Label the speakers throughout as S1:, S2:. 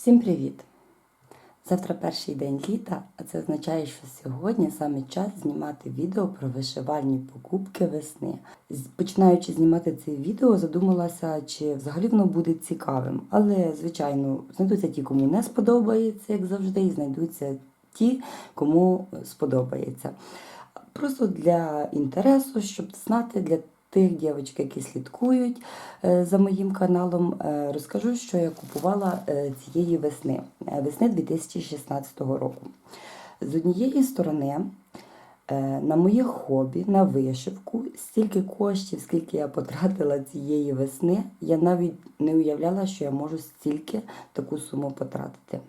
S1: Всім привіт! Завтра перший день літа, а це означає, що сьогодні саме час знімати відео про вишивальні покупки весни. Починаючи знімати це відео, задумалася, чи взагалі воно буде цікавим. Але, звичайно, знайдуться ті, кому не сподобається, як завжди, і знайдуться ті, кому сподобається. Просто для інтересу, щоб знати для тих дівчат, які слідкують е, за моїм каналом, е, розкажу, що я купувала е, цієї весни, весни 2016 року. З однієї сторони, на моє хобі, на вишивку, стільки коштів, скільки я потратила цієї весни, я навіть не уявляла, що я можу стільки таку суму потратити.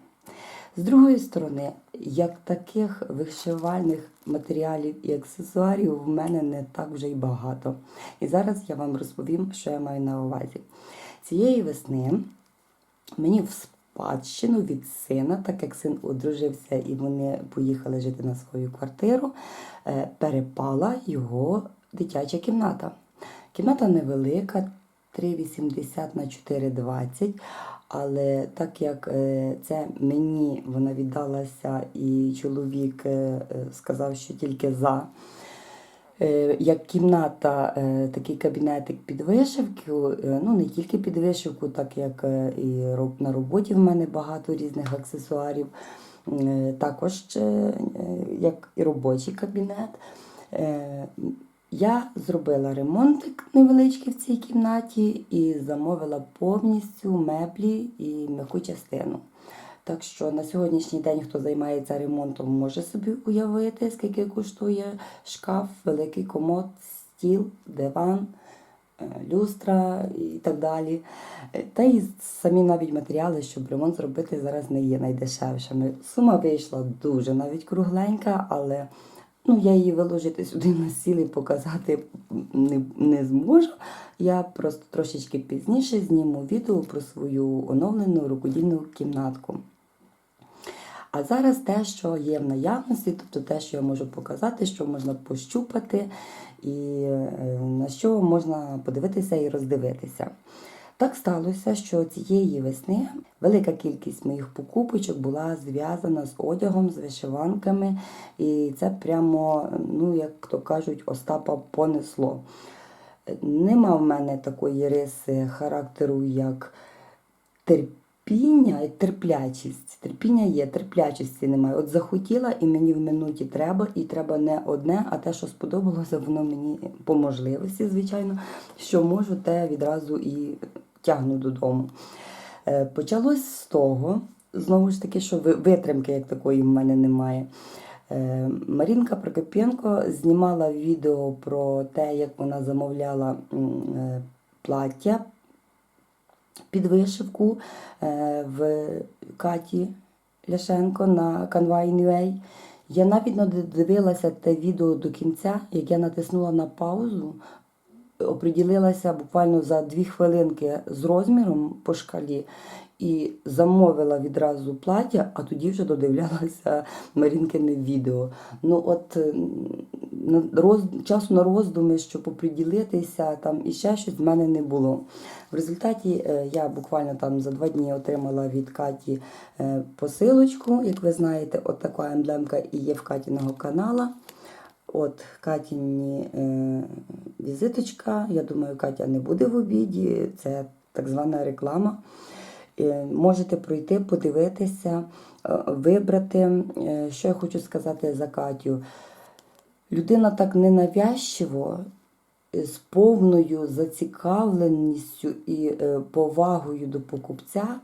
S1: З другої сторони, як таких вишивальних матеріалів і аксесуарів в мене не так вже й багато. І зараз я вам розповім, що я маю на увазі. Цієї весни мені в спадщину від сина, так як син одружився і вони поїхали жити на свою квартиру, е, перепала його дитяча кімната. Кімната невелика, 3,80 на 4,20. Але так як е, це мені вона віддалася, і чоловік е, е, сказав, що тільки за. Як кімната, такий кабінетик під вишивку, ну не тільки під вишивку, так як і на роботі в мене багато різних аксесуарів, також як і робочий кабінет. Я зробила ремонтик невеличкий в цій кімнаті і замовила повністю меблі і м'яку частину. Так що на сьогоднішній день, хто займається ремонтом, може собі уявити, скільки коштує шкаф, великий комод, стіл, диван, е, люстра і так далі. Е, Та й самі навіть матеріали, щоб ремонт зробити, зараз не є найдешевшими. Сума вийшла дуже навіть кругленька, але ну, я її виложити сюди на стіл і показати не, не зможу. Я просто трошечки пізніше зніму відео про свою оновлену рукодільну кімнатку. А зараз те, що є в наявності, тобто те, що я можу показати, що можна пощупати, і е, на що можна подивитися і роздивитися. Так сталося, що цієї весни велика кількість моїх покупочок була зв'язана з одягом, з вишиванками, і це прямо, ну як то кажуть, Остапа понесло. Нема в мене такої риси характеру, як терпіння і терплячість. Терпіння є, терплячості немає. От захотіла і мені в минуті треба, і треба не одне, а те, що сподобалося, воно мені по можливості, звичайно, що можу, те відразу і тягну додому. Е, Почалось з того, знову ж таки, що витримки як такої в мене немає. Е, Марінка Прокопенко знімала відео про те, як вона замовляла е, плаття під вишивку в Каті Ляшенко на Canva.ua. Я навіть не дивилася те відео до кінця, як я натиснула на паузу, оприділилася буквально за дві хвилинки з розміром по шкалі і замовила відразу плаття, а тоді вже додивлялася Марінкине відео. Ну от роз, часу на роздуми, щоб оприділитися там і ще щось в мене не було. В результаті е, я буквально там за два дні отримала від Каті е, посилочку. Як ви знаєте, от така емблемка і є в Катіного канала. От Катіні е, візиточка. Я думаю, Катя не буде в обіді. Це так звана реклама. Е, Можете пройти, подивитися, е, вибрати. Е, Що я хочу сказати за Катю? Людина так ненавязчиво, е, з повною зацікавленістю і е, повагою до покупця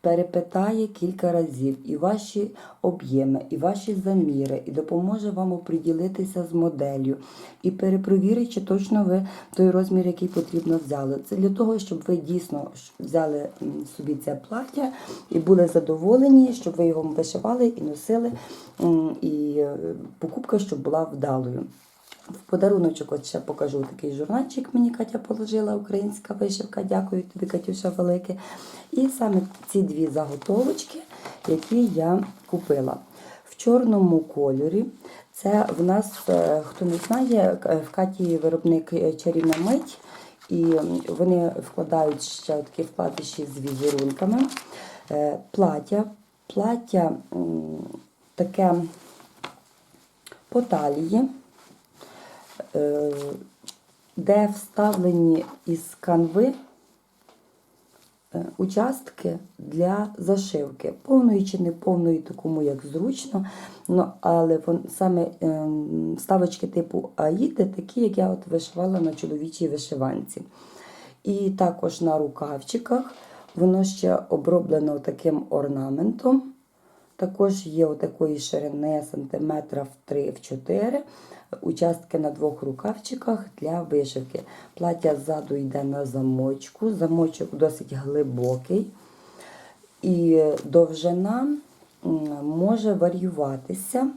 S1: перепитає кілька разів і ваші об'єми, і ваші заміри, і допоможе вам оприділитися з моделлю, і перепровірить, чи точно ви той розмір, який потрібно взяли. Це для того, щоб ви дійсно взяли собі це плаття і були задоволені, щоб ви його вишивали і носили, і е, покупка, щоб була вдалою. В подаруночок от ще покажу такий журнальчик. Мені Катя положила українська вишивка. Дякую тобі, Катюша, велике. І саме ці дві заготовочки, які я купила. В чорному кольорі. Це в нас, е, хто не знає, в Каті виробник е, чарівна мить. І вони вкладають ще такі вкладиші з візерунками. Е, Плаття. Плаття таке по талії, е, де вставлені із канви е, участки для зашивки. Повної чи не повної, то кому як зручно. Ну, але саме ем, вставочки типу Аїди, такі, як я от вишивала на чоловічій вишиванці. І також на рукавчиках воно ще оброблено таким орнаментом. Також є отакої ширини сантиметра в 3-4 участки на двох рукавчиках для вишивки. Плаття ззаду йде на замочку, замочок досить глибокий. І довжина може варіюватися,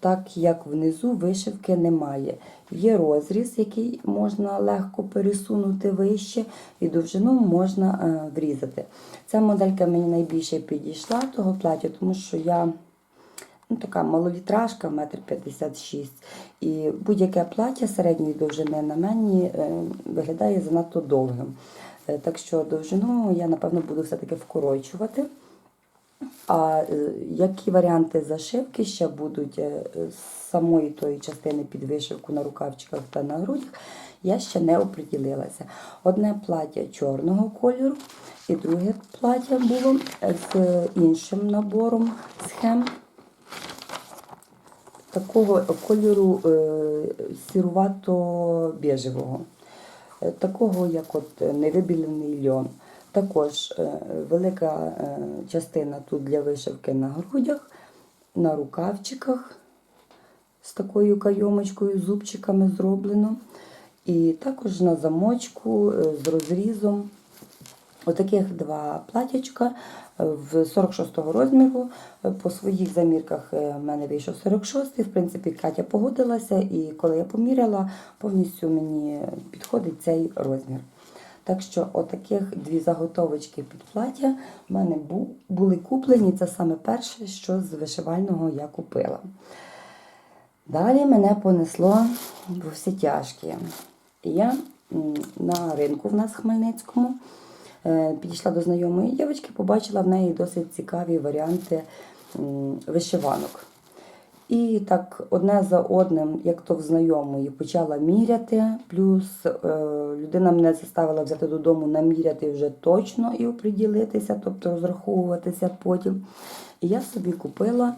S1: так як внизу вишивки немає. Є розріз, який можна легко пересунути вище, і довжину можна е, врізати. Ця моделька мені найбільше підійшла того плаття, тому що я ну, така малолітражка, метр 56. І будь-яке плаття середньої довжини на мені е, виглядає занадто довгим. Е, Так що довжину я, напевно, буду все-таки вкорочувати. А е, які варіанти зашивки ще будуть е, з самої тої частини під вишивку на рукавчиках та на грудях, я ще не оприділилася. Одне плаття чорного кольору, і друге плаття було з іншим набором схем такого кольору е, сірувато-біжевого. Е, Такого, як от е, невибілений льон. Також е, велика е, частина тут для вишивки на грудях, на рукавчиках з такою кайомочкою, зубчиками зроблено. І також на замочку е, з розрізом. Отаких два платячка в 46-го розміру. По своїх замірках в мене вийшов 46-й. В принципі, Катя погодилася, і коли я поміряла, повністю мені підходить цей розмір. Так що, отаких дві заготовочки під плаття в мене були куплені. Це саме перше, що з вишивального я купила. Далі мене понесло в всі тяжкі. Я на ринку в нас в Хмельницькому е, підійшла до знайомої дівчинки, побачила в неї досить цікаві варіанти вишиванок. І так одне за одним, як то в знайомої, почала міряти. Плюс е, людина мене заставила взяти додому, наміряти вже точно і оприділитися, тобто розраховуватися потім. І я собі купила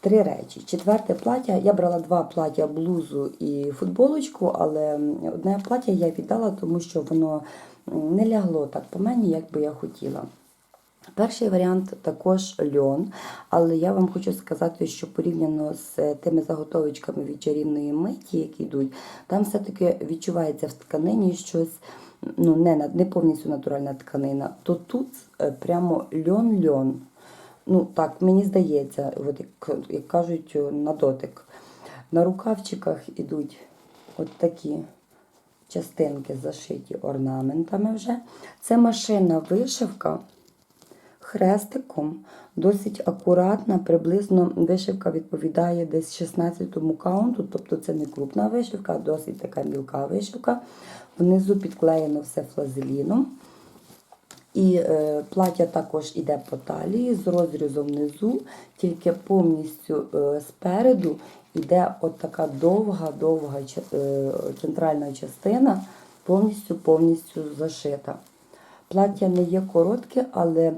S1: три речі. Четверте плаття. Я брала два плаття, блузу і футболочку, але одне плаття я віддала, тому що воно не лягло так по мені, як би я хотіла. Перший варіант також льон, але я вам хочу сказати, що порівняно з е, тими заготовочками від чарівної миті, які йдуть, там все-таки відчувається в тканині щось ну, не, не повністю натуральна тканина. То тут е, прямо льон-льон. Ну так, мені здається, от як, як кажуть, на дотик. На рукавчиках ідуть от такі частинки зашиті орнаментами вже. Це машинна вишивка хрестиком, досить акуратна, приблизно вишивка відповідає десь 16-му каунту, тобто це не крупна вишивка, а досить така мілка вишивка. Внизу підклеєно все флазеліном. І е, плаття також іде по талії з розрізом внизу, тільки повністю е, спереду йде от така довга-довга е, центральна частина, повністю повністю зашита. Плаття не є коротке, але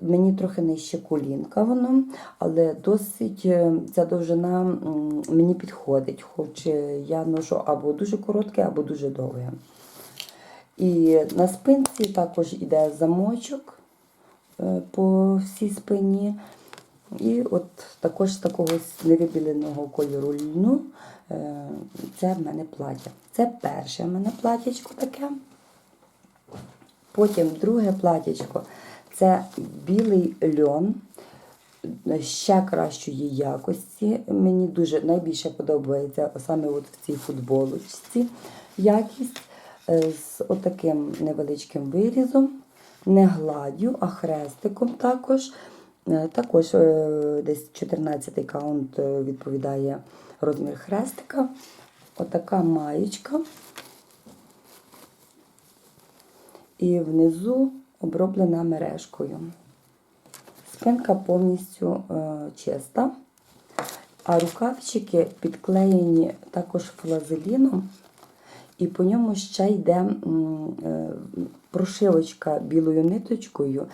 S1: мені трохи нижче колінка воно, але досить е, ця довжина мені підходить, хоч е, я ношу або дуже коротке, або дуже довге. І на спинці також йде замочок е, по всій спині. І от також з такого невибіленого кольору льну е, це в мене плаття. Це перше в мене платтячко таке. Потім друге платтячко це білий льон ще кращої якості. Мені дуже найбільше подобається саме от в цій футболочці якість е, з отаким невеличким вирізом, не гладдю, а хрестиком також. Е, Також е, десь 14 каунт відповідає розмір хрестика. Отака маєчка. І внизу оброблена мережкою. Спинка повністю е, чиста, а рукавчики підклеєні також флазеліном, і по ньому ще йде е, прошивочка білою ниточкою.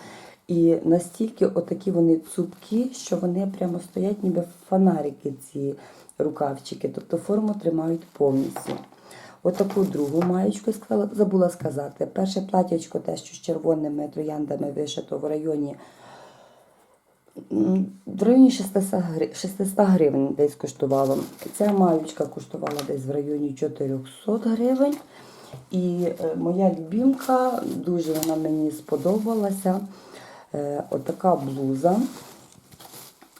S1: І настільки отакі вони цупкі, що вони прямо стоять, ніби фонарики, ці рукавчики, тобто форму тримають повністю. Отаку другу маєчку забула сказати. Перше платячко, те, що з червоними трояндами вишито в районі в районі 600 гривень, десь коштувало. Ця маючка коштувала десь в районі 400 гривень. І е, моя любімка, дуже вона мені сподобалася. Е, Отака блуза.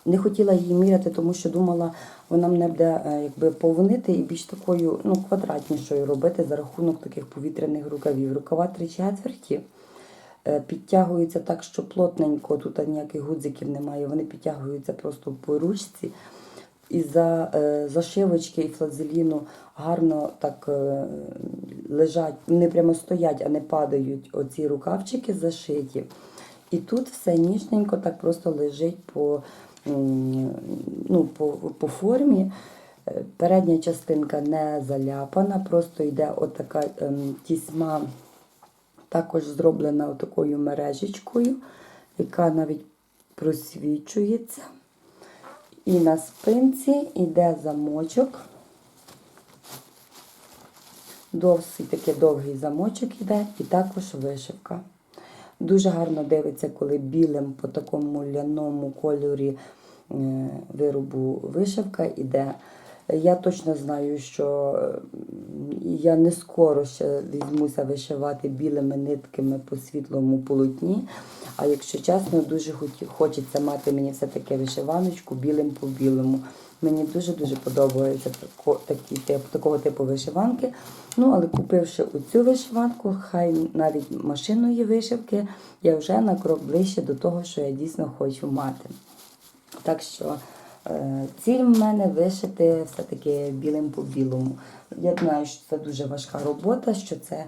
S1: Не хотіла її міряти, тому що думала, вона мене буде е, якби повнити і більш такою ну, квадратнішою робити за рахунок таких повітряних рукавів. Рукава три четверті е, підтягуються так, що плотненько, тут ніяких гудзиків немає, вони підтягуються просто по ручці. І за е, зашивочки і флазеліну гарно так лежать, не прямо стоять, а не падають оці рукавчики зашиті. І тут все ніжненько так просто лежить по, ну, по, по формі. Е, Передня частинка не заляпана, просто йде отака ем, тісьма, також зроблена такою мережечкою, яка навіть просвічується. І на спинці йде замочок. Досить такий довгий замочок йде, і також вишивка. Дуже гарно дивиться, коли білим по такому ляному кольорі е, виробу вишивка йде. Я точно знаю, що я не скоро ще візьмуся вишивати білими нитками по світлому полотні. А якщо чесно, дуже хочеться мати мені все-таки вишиваночку білим по білому. Мені дуже-дуже подобається такі, тип, такого типу вишиванки. Ну, але купивши оцю вишиванку, хай навіть машинної вишивки, я вже на крок ближче до того, що я дійсно хочу мати. Так що ціль в мене вишити все-таки білим по білому. Я знаю, що це дуже важка робота, що це е,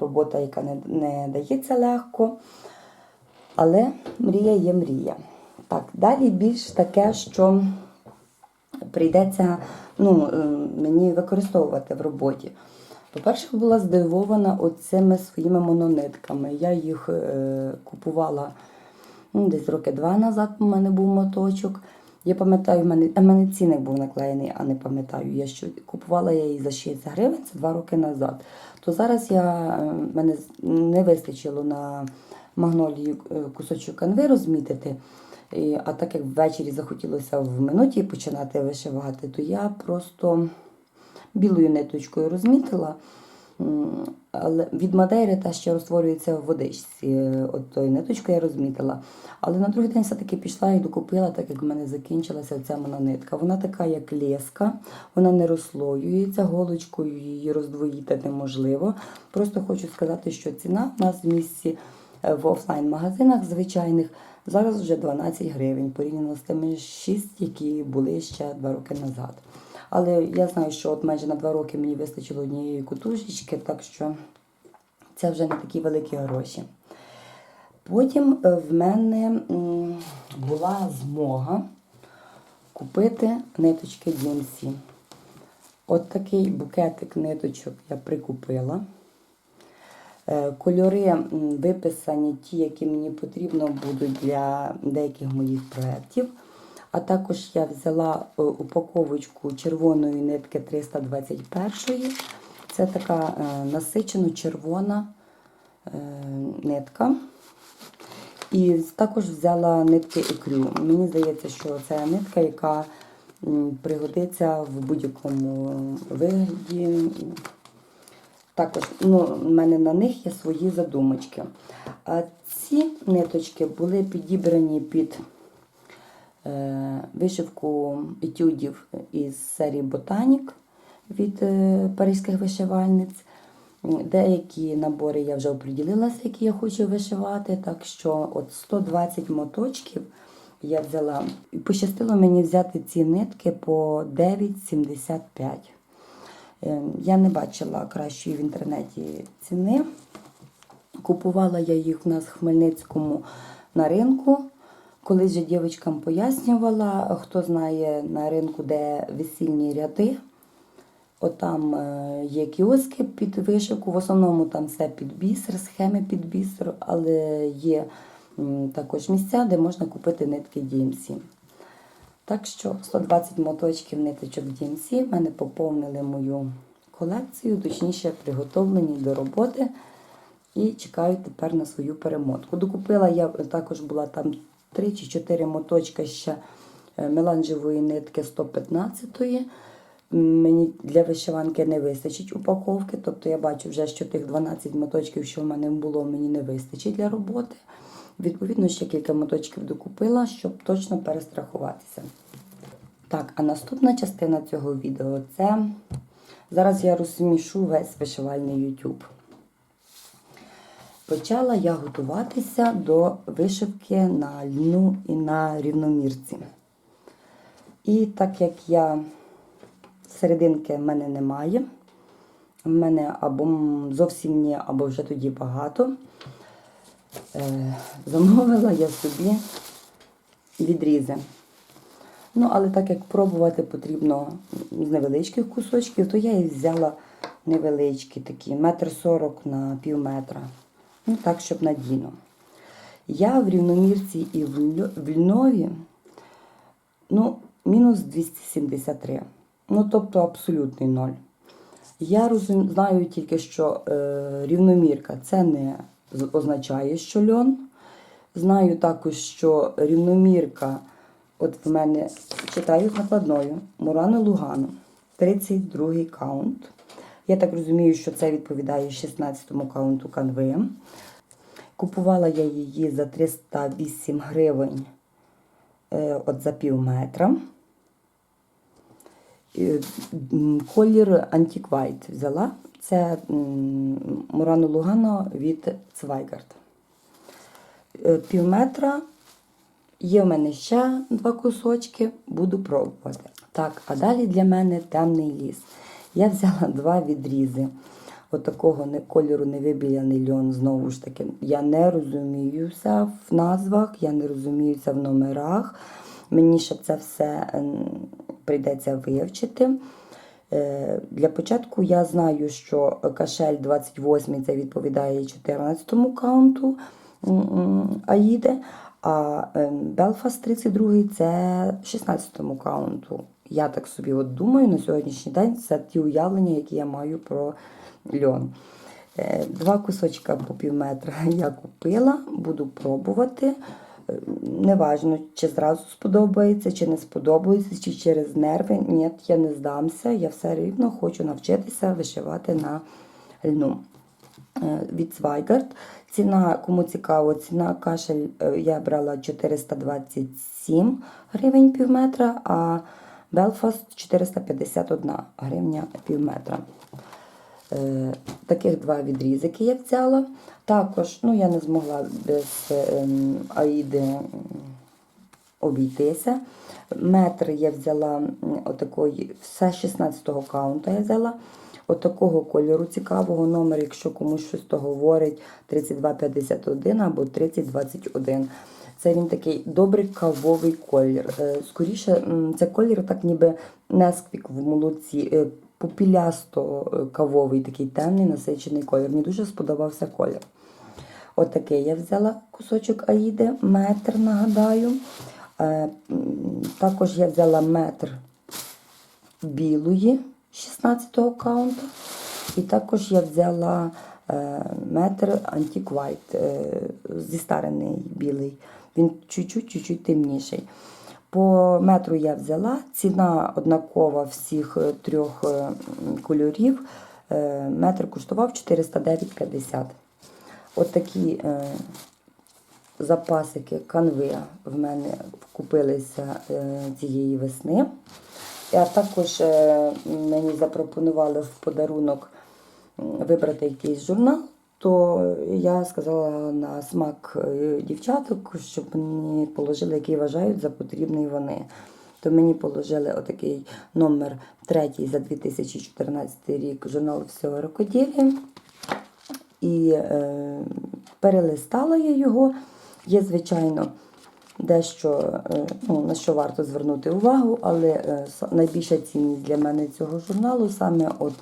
S1: робота, яка не, не дається легко. Але мрія є мрія. Так, далі більш таке, що прийдеться ну, е, мені використовувати в роботі. По-перше, була здивована оцими своїми мононитками. Я їх е, купувала ну, десь роки два назад у мене був моточок. Я пам'ятаю, в мене, мене цінник був наклеєний, а не пам'ятаю. Я що купувала я її за 60 гривень, це два роки назад. То зараз я, е, мене не вистачило на магнолії е, кусочок канви розмітити. А так як ввечері захотілося в минуті починати вишивати, то я просто білою ниточкою розмітила. Але від Мадейри та ще розтворюється в водичці. Е, От тою ниточкою я розмітила. Але на другий день все-таки пішла і докупила, так як в мене закінчилася ця мононитка. Вона така, як леска, вона не розслоюється, голочкою її роздвоїти неможливо. Просто хочу сказати, що ціна в нас в місті е, в офлайн-магазинах звичайних зараз вже 12 гривень, порівняно з тими 6, які були ще 2 роки назад. Але я знаю, що от майже на 2 роки мені вистачило однієї кутушечки, так що це вже не такі великі гроші. Потім е, в мене була змога купити ниточки DMC. От такий букетик ниточок я прикупила. Е, Кольори виписані ті, які мені потрібно будуть для деяких моїх проєктів. А також я взяла е, упаковочку червоної нитки 321. Це така е, насичено червона е, нитка. І також взяла нитки ікрю. Мені здається, що це нитка, яка пригодиться в будь-якому вигляді. Також ну, в мене на них є свої задумочки. А ці ниточки були підібрані під вишивку етюдів із серії Ботанік від е, паризьких вишивальниць. Деякі набори я вже оприділилася, які я хочу вишивати. Так що от 120 моточків я взяла. І Пощастило мені взяти ці нитки по 9,75. Е, Я не бачила кращої в інтернеті ціни. Купувала я їх в нас в Хмельницькому на ринку. Колись же дівчатам пояснювала, хто знає на ринку, де весільні ряди. Отам е, є кіоски під вишивку. В основному там все під бісер, схеми під бісер, але є також місця, де можна купити нитки DMC. Так що 120 моточків ниточок DMC в мене поповнили мою колекцію, точніше приготовлені до роботи. І чекаю тепер на свою перемотку. Докупила я також була там 3 чи 4 моточка ще е, меланжевої нитки 115-ї. Мені для вишиванки не вистачить упаковки, тобто я бачу вже, що тих 12 моточків, що в мене було, мені не вистачить для роботи. Відповідно, ще кілька моточків докупила, щоб точно перестрахуватися. Так, а наступна частина цього відео це зараз я розмішу весь вишивальний YouTube. Почала я готуватися до вишивки на льну і на рівномірці. І так як я серединки в мене немає, в мене або зовсім ні, або вже тоді багато, е, замовила я собі відрізи. Ну, але так як пробувати потрібно з невеличких кусочків, то я і взяла невеличкі такі, метр сорок на пів метра. Ну, так, щоб надійно. Я в рівномірці і в Льнові, ну, мінус 273. Ну, тобто абсолютний ноль. Я розум, знаю тільки, що е, рівномірка це не означає, що льон. Знаю також, що рівномірка, от в мене читаю з накладною Мурано Лугано, 32 каунт. Я так розумію, що це відповідає 16-му каунту канви. Купувала я її за 308 гривень е, от за пів метра. Колір White взяла. Це Мурано Лугано від Цвайгард. Е, Пів метра. Є в мене ще два кусочки, буду пробувати. Так, а далі для мене темний ліс. Я взяла два відрізи. Отакого не, кольору невибіляний льон, знову ж таки, я не розуміюся в назвах, я не розуміюся в номерах. Мені ще це все ем, прийдеться вивчити. Е, Для початку я знаю, що кашель 28 це відповідає 14 каунту м, а ем, Белфаст 32 це 16 каунту. Я так собі от думаю, на сьогоднішній день це ті уявлення, які я маю про льон. Е, Два кусочка по пів метра я купила, буду пробувати. Е, Неважно, чи зразу сподобається, чи не сподобається, чи через нерви. Ні, я не здамся, я все рівно хочу навчитися вишивати на льну. Е, Від Свайгард. Ціна, кому цікаво, ціна кашель я брала 427 гривень пів метра, а Белфаст 451 гривня пів метра. Е, Таких два відрізики я взяла. Також ну, я не змогла без ем, Аїди обійтися. Метр я взяла отакої, все 16-го каунта я взяла. Отакого кольору цікавого номер, якщо комусь щось то говорить, 3251 або 3021. Це він такий добрий кавовий колір. Е, Скоріше, це колір, так ніби несквік в молоці, е, попілясто е, такий темний насичений колір. Мені дуже сподобався колір. Отакий я взяла кусочок Аїди, метр, нагадаю. Також я взяла метр білої 16-го каунта. І також я взяла метр е, зістарений білий. Він чуть-чуть темніший. По метру я взяла, ціна однакова всіх е, трьох е, кольорів. Е, Метр коштував 409,50. От такі запасики канви в мене купилися цієї весни. А також мені запропонували в подарунок вибрати якийсь журнал, то я сказала на смак е, дівчаток, щоб мені положили, який вважають за потрібний вони. То мені положили отакий номер третій за 2014 рік журнал всього рукоділля. І е, перелистала я його. Є, звичайно, дещо, е, ну, на що варто звернути увагу, але е, найбільша цінність для мене цього журналу саме от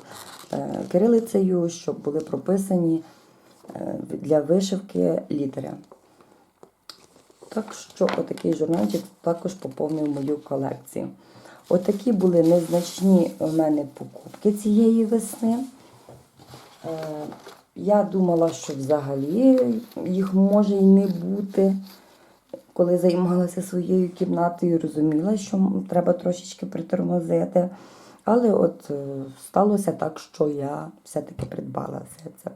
S1: е, кирилицею, щоб були прописані для вишивки літери. Так що отакий журнальчик також поповнив мою колекцію. Отакі були незначні у мене покупки цієї весни. Е, Я думала, що взагалі їх може і не бути. Коли займалася своєю кімнатою, розуміла, що треба трошечки притормозити. Але от е, сталося так, що я все-таки придбала все це.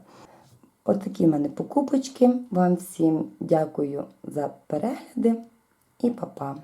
S1: От такі в мене покупочки. Вам всім дякую за перегляди і па-па.